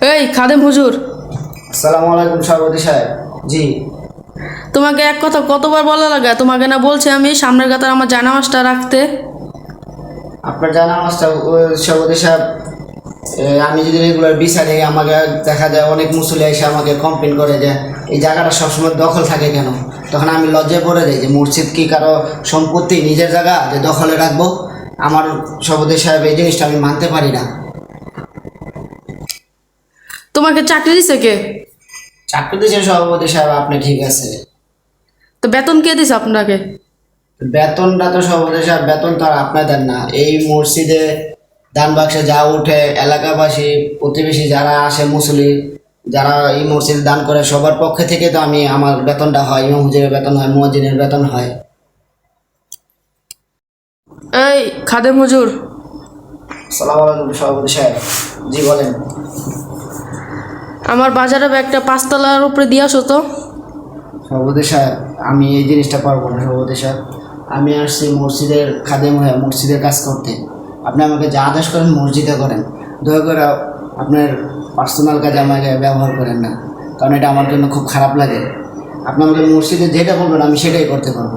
এই খাদেম হুজুর। আসসালামু আলাইকুম সভাপতি সাহেব। জি। তোমাকে এক কথা কতবার বলা লাগে? তোমাকে না বলছি আমি সামনের কাতার আমার জানামাজটা রাখতে। আপনার জানা মাস্টার সভাপতি সাহেব আমি যদি রেগুলার বিচারে আমাকে দেখা যায় অনেক মুসলি এসে আমাকে কমপ্লেন করে যে এই জায়গাটা সবসময় দখল থাকে কেন? তখন আমি লজ্জায় পড়ে যাই যে মসজিদ কি কারও সম্পত্তি নিজের জায়গা যে দখলে রাখব? আমার সভাপতি সাহেব এই জিনিসটা আমি মানতে পারি না। তোমাকে চাকরি দিছে কে? চাকরি দিয়েছেন সভাপতি সাহেব আপনি ঠিক আছে তো বেতন কে দিছে আপনাকে? বেতনটা তো সভাপতি সাহেব বেতন তো আর আপনার দেন না। এই মসজিদে দান বাক্সে যা উঠে এলাকাবাসী প্রতিবেশী যারা আসে মুসলি যারা এই মসজিদে দান করে সবার পক্ষে থেকে তো আমি আমার বেতনটা হয় ইমাম হুজুরের বেতন হয় মুয়াজ্জিনের বেতন হয়। এই খাদেম হুজুর। সালাম আলাইকুম সভাপতি সাহেব। জি বলেন। আমার বাজারে একটা পাঁচতলার উপরে দিয়ে আসো তো। সভাপতি সাহেব আমি এই জিনিসটা পারব না সভাপতি সাহেব। আমি আসছি মসজিদের খাদেম হয়ে মসজিদের কাজ করতে। আপনি আমাকে যা আদেশ করেন মসজিদে করেন। দয়া করে আপনার পার্সোনাল কাজে আমাকে ব্যবহার করেন না কারণ এটা আমার জন্য খুব খারাপ লাগে। আপনি আমাকে মসজিদে যেটা বলবেন আমি সেটাই করতে পারব।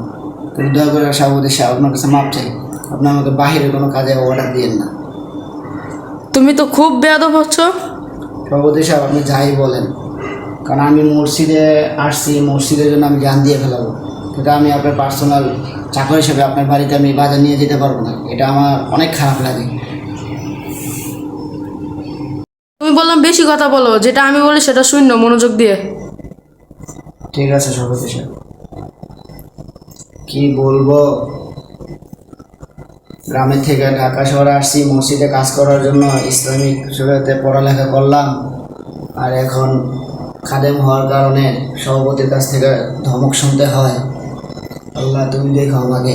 কিন্তু দয়া করে সভাপতি সাহেব আপনার কাছে মাপ চাই। আপনি আমাকে বাহিরে কোনো কাজে অর্ডার দিয়েন না। তুমি তো খুব বেয়াদব হচ্ছ। সভাপতি সাহেব আপনি যাই বলেন। কারণ আমি মসজিদে আসছি মসজিদের জন্য আমি জান দিয়ে ফেলাবো। কিন্তু আমি আপনার পার্সোনাল চাকর হিসেবে আপনার বাড়িতে আমি বাজার নিয়ে যেতে পারব না। এটা আমার অনেক খারাপ লাগে। তুমি বললাম বেশি কথা বলো যেটা আমি বলি সেটা শূন্য মনোযোগ দিয়ে। ঠিক আছে সভাপতি সাহেব। কি বলব? গ্রামের থেকে ঢাকা শহরে আসছি, মসজিদে কাজ করার জন্য ইসলামিক শরীয়তে পড়ালেখা করলাম। আর এখন খাদেম হওয়ার কারণে সভাপতির কাছ থেকে ধমক শুনতে হয়। আল্লাহ তুমি দেখো আমাকে।